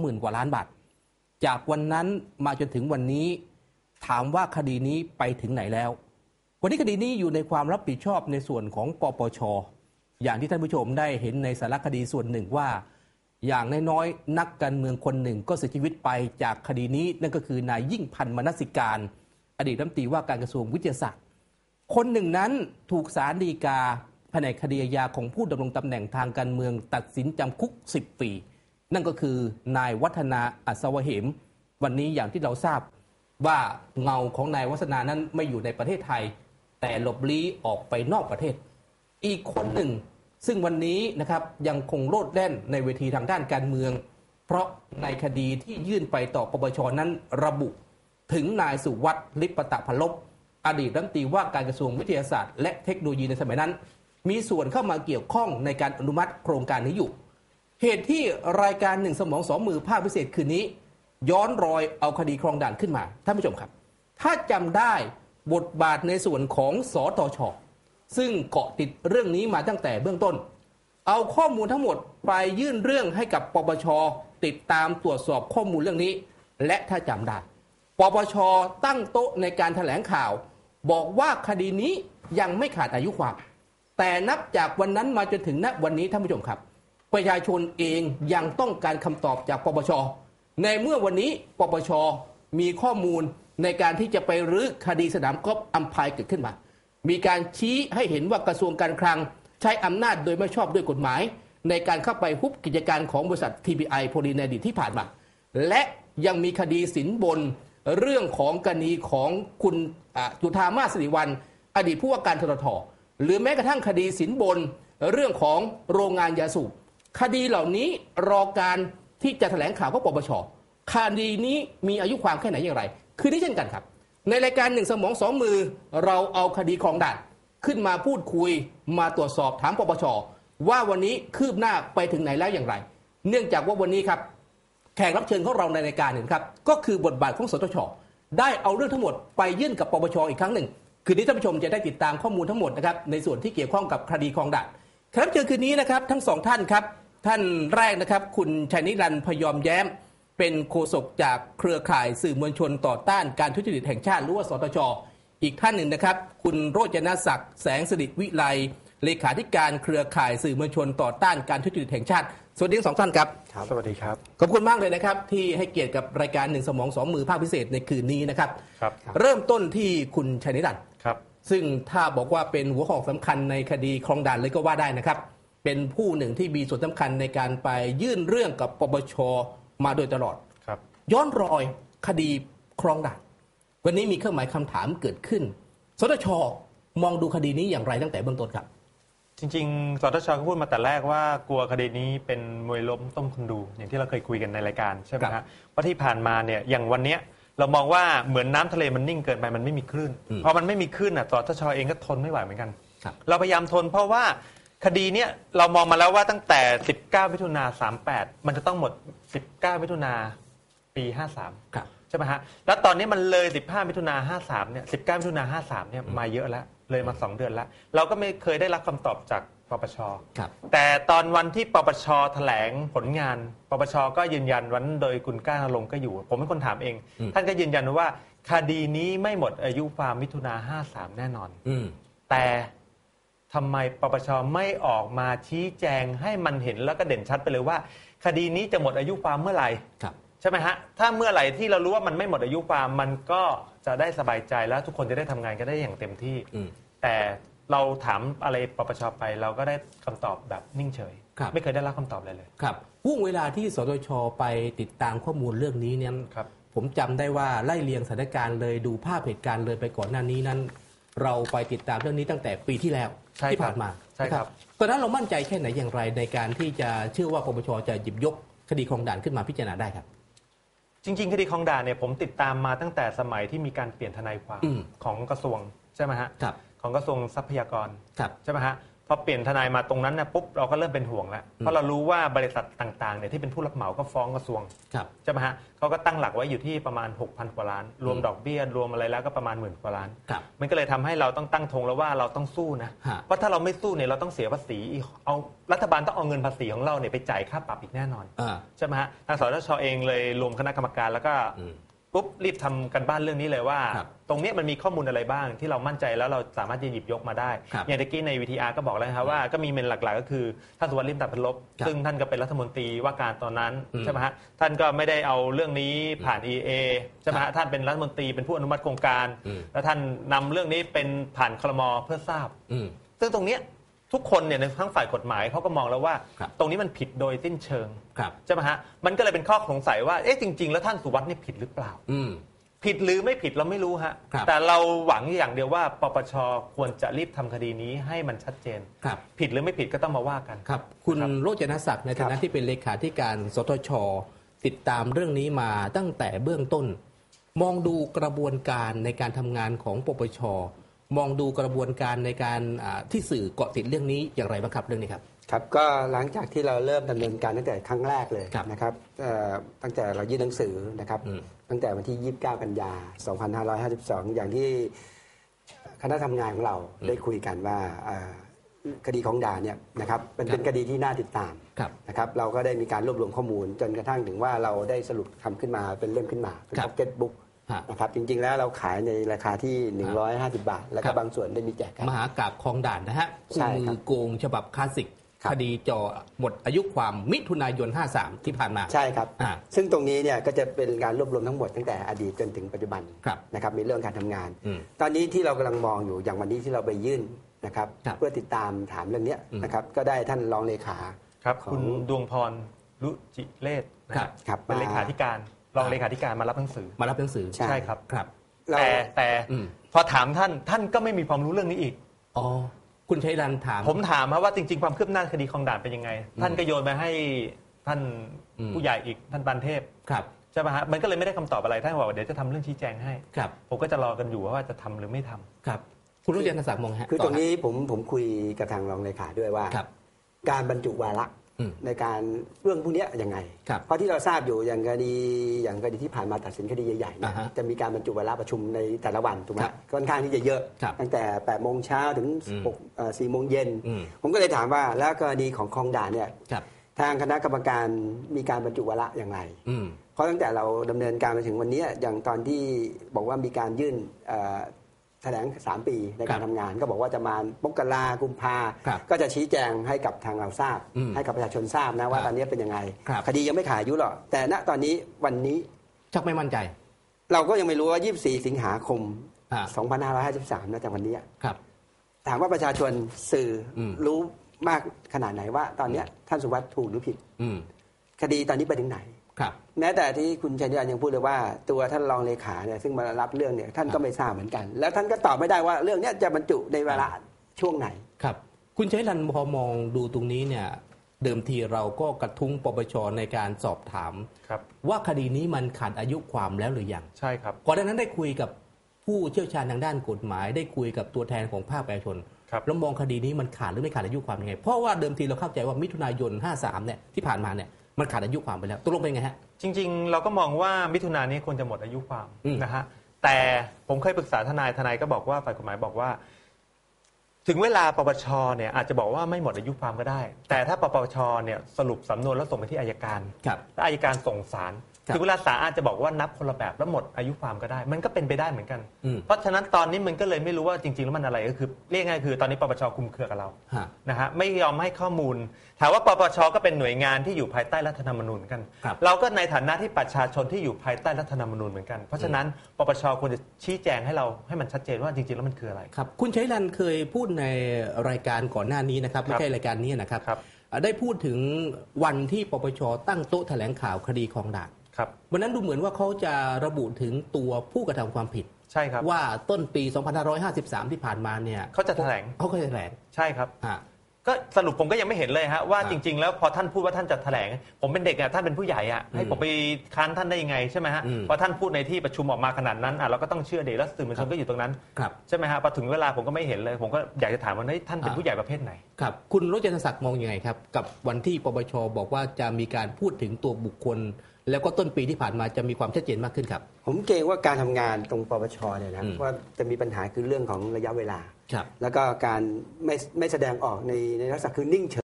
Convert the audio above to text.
20,000กว่าล้านบาท จากวันนั้นมาจนถึงวันนี้ ถามว่าคดีนี้ไปถึงไหนแล้ว วันนี้คดีนี้อยู่ในความรับผิดชอบในส่วนของปปช อย่างที่ท่านผู้ชมได้เห็นในสารคดีส่วนหนึ่งว่า อย่างน้อยๆนักการเมืองคนหนึ่งก็เสียชีวิตไปจากคดีนี้นั่นก็คือนายยิ่งพันธ์มนสิการ อดีตรัฐมนตรีว่าการกระทรวงวิทยาศาสตร์ คนหนึ่งนั้นถูกศาลฎีกาแผนกคดีอาญาของผู้ดำรงตำแหน่งทางการเมืองตัดสินจำคุก 10 ปี นั่นก็คือนายวัฒนาอัศวเหม วันนี้อย่างที่เราทราบว่าเงาของนายวัฒนานั้นไม่อยู่ในประเทศไทย แต่หลบลี้ออกไปนอกประเทศ อีกคนหนึ่ง ซึ่งวันนี้นะครับยังคงโลดแล่นในเวทีทางด้านการเมือง เพราะในคดีที่ยื่นไปต่อปปชนั้นระบุ ถึงนายสุวัสดิ์ลิปตะพลบอดีตรัฐมนตรีว่าการกระทรวงวิทยาศาสตร์ และเทคโนโลยีในสมัยนั้น มีส่วนเข้ามาเกี่ยวข้องในการอนุมัติโครงการนี้อยู่ เหตุที่รายการหนึ่งสมองสองมือภาคพิเศษคืนนี้ ย้อนรอยเอาคดีครองด่านขึ้นมาท่านผู้ชมครับ ถ้าจำได้บทบาทในส่วนของสตชซึ่งเกาะติดเรื่องนี้มาตั้งแต่เบื้องต้น เอาข้อมูลทั้งหมดไปยื่นเรื่องให้กับปปชติดตามตรวจสอบข้อมูลเรื่องนี้ และถ้าจำได้ปปชตั้งโต๊ะในการถแถลงข่าว บอกว่าคดีนี้ยังไม่ขาดอายุความ แต่นับจากวันนั้นมาจนถึงณวันนี้ท่านผู้ชมครับ ประชาชนเองยังต้องการคำตอบจากปปช ในเมื่อวันนี้ปปชมีข้อมูลในการที่จะไปรื้อคดีสนามกอล์ฟอัมพายเกิดขึ้นมา มีการชี้ให้เห็นว่ากระทรวงการคลังใช้อำนาจโดยไม่ชอบด้วยกฎหมาย ในการเข้าไปฮุบกิจการของบริษัท TPI โพลีในอดีตที่ผ่านมา และยังมีคดีสินบนเรื่องของกรณีของคุณจุธามาสสิริวัลอดีตผู้ว่าการทททหรือแม้กระทั่งคดีสินบนเรื่องของโรงงานยาสูบ คดีเหล่านี้รอการที่จะแถลงข่าวของปปชคดีนี้มีอายุความแค่ไหนอย่างไร คือนี่เช่นกันครับ ในรายการหนึ่งสมองสองมือ เราเอาคดีคลองด่านขึ้นมาพูดคุยมาตรวจสอบถามปปชว่าวันนี้คืบหน้าไปถึงไหนแล้วอย่างไร เนื่องจากว่าวันนี้ครับ แขกรับเชิญของเราในรายการเนี่ยครับก็คือบทบาทของสตชได้เอาเรื่องทั้งหมดไปยื่นกับปปชอีกครั้งหนึ่ง คืนนี้ท่านผู้ชมจะได้ติดตามข้อมูลทั้งหมดนะครับในส่วนที่เกี่ยวข้องกับคดีคลองด่านแขกรับเชิญคืนนี้นะครับทั้งสองท่านครับ ท่านแรกนะครับคุณชัยนิรันดร์พยอมแย้ม เป็นโฆษกจากเครือข่ายสื่อมวลชนต่อต้านการทุจริตแห่งชาติหรือว่าสตชอีกท่านหนึ่งนะครับ คุณโรจนศักดิ์แสงสดิวิไลเลขาธิการเครือข่ายสื่อมวลชนต่อต้านการทุจริตแห่งชาติ สวัสดีทั้งสองท่านครับ ครับ สวัสดีครับ ขอบคุณมากเลยนะครับ ที่ให้เกียรติกับรายการหนึ่งสมองสองมือภาคพิเศษในคืนนี้นะครับ ครับ เริ่มต้นที่คุณชัยนิรันดร์ครับ ซึ่งถ้าบอกว่าเป็นหัวหอกสำคัญในคดีคลองด่านเลยก็ว่าได้นะครับ เป็นผู้หนึ่งที่มีส่วนสำคัญในการไปยื่นเรื่องกับปปชมาโดยตลอด ครับ ย้อนรอยคดีคลองด่านวันนี้มีเครื่องหมายคำถามเกิดขึ้น สตชมองดูคดีนี้อย่างไรตั้งแต่เบื้องต้นครับ จริงๆ สตชก็พูดมาแต่แรกว่ากลัวคดีนี้เป็นมวยล้มต้มคนดู อย่างที่เราเคยคุยกันในรายการใช่ไหมครัฮะบว่าที่ผ่านมาเนี่ยอย่างวันเนี้ยเรามองว่าเหมือนน้ำทะเลมันนิ่งเกินไปมันไม่มีคลื่นอืมพอมันไม่มีคลื่นอะสตชเองก็ทนไม่ไหวเหมือนกัน ครับ เราพยายามทนเพราะว่า คดีเนี้ยเรามองมาแล้วว่าตั้งแต่ 19มิถุนา38 มันจะต้องหมด 19มิถุนาปี 53 ครับ ใช่ไหมฮะ แล้วตอนนี้มันเลย 15 มิถุนา53 เนี่ย 19 มิถุนา53 เนี่ย มาเยอะแล้ว เลยมา 2 เดือนแล้ว เราก็ไม่เคยได้รับคำตอบจากปปช ครับ แต่ตอนวันที่ปปชแถลงผลงาน ปปช ก็ยืนยันวันนั้นโดยคุณก้านรงค์ก็อยู่ ผมเป็นคนถามเอง อืม ท่านก็ยืนยันว่าคดีนี้ไม่หมดอายุความมิถุนา53 แน่นอน อืม แต่ ทำไมปปชไม่ออกมาชี้แจงให้มันเห็นแล้วก็เด่นชัดไปเลยว่า คดีนี้จะหมดอายุความเมื่อไหร่ครับใช่ไหมฮะถ้าเมื่อไหร่ที่เรารู้ว่ามันไม่หมดอายุความมันก็จะได้สบายใจแล้วทุกคนจะได้ทำงานกันได้อย่างเต็มที่ อืม แต่เราถามอะไรปปชไปเราก็ได้คำตอบแบบนิ่งเฉย ครับ ไม่เคยได้รับคำตอบเลยเลย ครับห่วงเวลาที่สตชไปติดตามข้อมูลเรื่องนี้เนี่ยครับ ผมจำได้ว่าไล่เรียงสถานการณ์เลยดูภาพเหตุการณ์เลยไปก่อนหน้านี้นั้น เราไปติดตามเรื่องนี้ตั้งแต่ปีที่แล้วใช่ครับที่ผ่านมาใช่ครับ นะตอนนั้นเรามั่นใจแค่ไหนอย่างไรในการที่จะเชื่อว่าปปชจะหยิบยกคดีคลองด่านขึ้นมาพิจารณาได้ครับ จริง ๆ คดีคลองด่านเนี่ยผมติดตามมาตั้งแต่สมัยที่มีการเปลี่ยนทนายความอืม ของกระทรวงใช่ไหมฮะครับ ของกระทรวงทรัพยากรครับ ใช่ไหมฮะพพ อเปลี่ยนทนายมาตรงนั้นนะปุ๊บเราก็เริ่มเป็นห่วงแล้วเพราะเรารู้ว่าบริษัทต่างๆเนี่ยที่เป็นผู้รับเหมาก็ฟ้องกระทรวงครับใช่ไหมฮะเขาก็ตั้งหลักไว้อยู่ที่ประมาณ 6,000กว่าล้าน รวมดอกเบี้ยรวมอะไรแล้วก็ประมาณหมื่นกว่าล้าน ครับมันก็เลยทำให้เราต้องตั้งธงแล้วว่าเราต้องสู้นะฮะ เพราะถ้าเราไม่สู้เนี่ยเราต้องเสียภาษีอีกเอารัฐบาลต้องเอาเงินภาษีของเราเนี่ยไปจ่ายค่าปรับอีกแน่นอน อ่า ใช่ไหมฮะทางสตชเองเลยรวมคณะกรรมการแล้วก็อืม ปุ๊บรีบทำกันบ้านเรื่องนี้เลยว่าครับตรงเนี้ยมันมีข้อมูลอะไรบ้างที่เรามั่นใจแล้วเราสามารถจะหยิบยกมาได้ครับอย่างตะกี้ในวีทีอาร์ก็บอกแล้วนะครับว่าก็มีเมนหลักๆ ก็คือท่านสุวรรณลิมตัดพันลบครับซึ่งท่านก็เป็นรัฐมนตรีว่าการตอนนั้นอืมใช่ไหมฮะท่านก็ไม่ได้เอาเรื่องนี้ผ่าน EA ใช่ไหมครัฮะบท่านเป็นรัฐมนตรีเป็นผู้อนุมัติโครงการอืมแล้วท่านนำเรื่องนี้เป็นผ่านคลมเพื่อทราบอืมซึ่งตรงเนี้ย ทุกคนเนี่ยในทั้งฝ่ายกฎหมายเขาก็มองแล้วว่า ครับตรงนี้มันผิดโดยสิ้นเชิงครับ ใช่ไหมฮะมันก็เลยเป็นข้อสงสัยว่าเอ๊ะจริง ๆ แล้วท่านสุวัสด์นี่ผิดหรือเปล่า อืม ผิดหรือไม่ผิดเราไม่รู้ฮะครับแต่เราหวังอย่างเดียวว่าปปชควรจะรีบทำคดีนี้ให้มันชัดเจน ครับ ผิดหรือไม่ผิดก็ต้องมาว่ากัน ครับ คุณครับโรจนศักดิ์ในฐานะที่เป็นเลขาธิการสทช ติดตามเรื่องนี้มาตั้งแต่เบื้องต้น มองดูกระบวนการในการทำงานของปปช มองดูกระบวนการในการอ่าที่สื่อเกาะติดเรื่องนี้อย่างไรบ้างครับเรื่องนี้ครับครับก็หลังจากที่เราเริ่มดำเนินการตั้งแต่ครั้งแรกเลยครับนะครับเอ่อตั้งแต่เรายื่นหนังสือนะครับอืมตั้งแต่วันที่ 29 กันยา 2552 อย่างที่คณะทำงานของเราได้คุยกันว่าเอ่อคดีของดาเนี่ยนะครับเป็นเป็นคดีที่น่าติดตามครับนะครับเราก็ได้มีการรวบรวมข้อมูลจนกระทั่งถึงว่าเราได้สรุปทำขึ้นมาเป็นเล่มขึ้นมาเป็นครัพ็บอกเก็ตบุ๊กฮะ นะครับจริงๆแล้วเราขายในราคาที่ 150 บาท แล้วครัก็บบางส่วนได้มีแจกกัน มหากราบคลองด่านนะฮะใช่คู่ครัมือบโกงฉบับคลาสสิกครับคดีจอหมดอายุความมิถุนายน 53 ที่ผ่านมา ใช่ครับ อ่าซึ่งตรงนี้เนี่ยก็จะเป็นการรวบรวมทั้งหมดตั้งแต่อดีตจนถึงปัจจุบันครับนะครับมีเรื่องการทำงาน อืมตอนนี้ที่เรากำลังมองอยู่อย่างวันนี้ที่เราไปยื่นนะครับครับเพื่อติดตามถามเรื่องเนี้ยอืม นะครับก็ได้ท่านรองเลขา ครับ ของ คุณดวงพรรุจิเลศนะครับครับเป็นมาเลขาธิการ รองเลขาธิการมารับหนังสือมารับหนังสือใช่ใช่ครับครับเราแต่แต่อืมพอถามท่านท่านก็ไม่มีความรู้เรื่องนี้อีกอ๋อคุณชัยรันถาม ผมถามว่าจริง ๆ ความคืบหน้าคดีคลองด่านเป็นยังไง ท่านก็โยนไปให้ท่านอืมผู้ใหญ่อีกท่านปันเทพครับใช่ไหมฮะมันก็เลยไม่ได้คำตอบอะไรท่านบอกว่าเดี๋ยวจะทำเรื่องชี้แจงให้ครับผมก็จะรอกันอยู่ว่าจะทำหรือไม่ทำครับ คุณโรจนศักดิ์มองฮะคือต่ตรงนี้ผมผมคุยกับทางรองเลขาด้วยว่าครับการบรรจุวาระอืม ในการเรื่องพวกเนี้ยยังไงครับเพราะที่เราทราบอยู่อย่างคดีอย่างคดีที่ผ่านมาตัดสินคดีใหญ่ๆเนี่ยอ่าฮะจะมีการบรรจุวาระประชุมในแต่ละวันถูกไหมครับค่อนข้างที่จะเยอะครับตั้งแต่8โมงเช้าถึงอืม6เอ่อ4โมงเย็นอืมผมก็เลยถามว่าแล้วกรณีของคลองด่านเนี่ยครับทางคณะกรรมการมีการบรรจุวาระอย่างไรอืมเพราะตั้งแต่เราดำเนินการมาถึงวันนี้อย่างตอนที่บอกว่ามีการยื่นเอ่อ แถลง 3 ปีในการครับทำงาน ก็บอกว่าจะมาปกรากุมภาครับก็จะชี้แจงให้กับทางเราทราบอืมให้กับประชาชนทราบนะว่าครับตอนนี้เป็นยังไงครับคดียังไม่ขาดอายุหรอกแต่ณตอนนี้วันนี้ชักไม่มั่นใจ เราก็ยังไม่รู้ว่า 24 สิงหาคมอ่า2553นะแต่วันนี้ครับถามว่าประชาชนสื่ออมรู้มากขนาดไหนว่า ตอนเนี้ยท่านสุวัสด์ถูกหรือผิดอืมคดีตอนนี้ไปถึงไหนครับ แม้แต่ที่คุณชัยนิรันดร์ยังพูดเลยว่า ตัวท่านรองเลขาเนี่ยซึ่งมารับเรื่องเนี่ยท่านก็ไม่ทราบเหมือนกัน แล้วท่านก็ตอบไม่ได้ว่าเรื่องเนี้ยจะบรรจุในเวลาช่วงไหนครับ คุณชัยรันพอมองดูตรงนี้เนี่ยเดิมทีเราก็กระทุ้งปปชในการสอบถามครับว่าคดีนี้มันขาดอายุความแล้วหรือยังใช่ครับก่อนหน้านั้นได้คุยกับผู้เชี่ยวชาญทางด้านกฎหมาย ได้คุยกับตัวแทนของภาคประชาชนครับแล้วมองคดีนี้มันขาดหรือไม่ขาดอายุความยังไงเพราะว่าเดิมทีเราเข้าใจว่ามิถุนายน 53เนี่ยที่ผ่านมาเนี่ย มันขาดอายุความไปแล้วตกลงเป็นไงฮะ จริง ๆ เราก็มองว่ามิถุนายนนี้ควรจะหมดอายุความอืม นะฮะแต่ผมเคยปรึกษาทนายทนายก็บอกว่าฝ่ายกฎหมายบอกว่า ถึงเวลาปปชเนี่ยอาจจะบอกว่าไม่หมดอายุความก็ได้ แต่ถ้าปปชเนี่ยสรุปสำนวนแล้วส่งไปที่อายการครับ แล้วอายการส่งสาร ครับถึงเวลาศาลอาจจะบอกว่านับคนละแบบแล้วหมดอายุความก็ได้ มันก็เป็นไปได้เหมือนกัน อืมเพราะฉะนั้นตอนนี้มันก็เลยไม่รู้ว่าจริง ๆ แล้วมันอะไรก็คือเรียกง่ายๆคือตอนนี้ปปชคุมเครือกับเราฮะนะฮะไม่ยอมให้ข้อมูลถามว่าปปชก็เป็นหน่วยงานที่อยู่ภายใต้รัฐธรรมนูญกัน ครับ เราก็ในฐานะที่ประชาชนที่อยู่ภายใต้รัฐธรรมนูญเหมือนกัน เพราะฉะนั้นปปชควรจะชี้แจงให้เราให้มันชัดเจนว่าจริงๆแล้วมันคืออะไร ครับคุณชัยรันเคยพูดในรายการก่อนหน้านี้นะครับ ไม่ใช่รายการนี้นะครับครับ อ่าได้พูดถึงวันที่ปปชตั้งโต๊ะแถลงข่าวคดีคลองด่าน ครับวันนั้นดูเหมือนว่าเขาจะระบุถึงตัวผู้กระทำความผิด ใช่ครับ ว่าต้นปี 2553 ที่ผ่านมาเนี่ยเขาจะแถลงเขาก็จะแถลงใช่ครับฮะก็สรุปผมก็ยังไม่เห็นเลยฮะว่าครับจริง ๆ แล้วพอท่านพูดว่าท่านจะแถลง ผมเป็นเด็กอะท่านเป็นผู้ใหญ่อะให้ผมไปค้านท่านได้ยังไงใช่ไหมฮะอืมพอท่านพูดในที่ประชุมออกมาขนาดนั้นอะเราก็ต้องเชื่อเด็กแล้วสื่อมวลชนก็อยู่ตรงนั้นครับใช่ไหมฮะพอถึงเวลาผมก็ไม่เห็นเลย ผมก็อยากจะถามว่าเฮ้ยท่านเป็นอ่าผู้ใหญ่ประเภทไหนครับคุณรจนศักดิ์มองยังไงครับ กับวันที่ปปชบอกว่าจะมีการพูดถึงตัวบุคคล แล้วก็ต้นปีที่ผ่านมาจะมีความชัดเจนมากขึ้นครับ ผมเกรงว่าการทำงานตรงปปชเนี่ยนะอืมว่าจะมีปัญหาคือเรื่องของระยะเวลาครับแล้วก็การไม่ไม่แสดงออกในในลักษณะคือนิ่งเฉย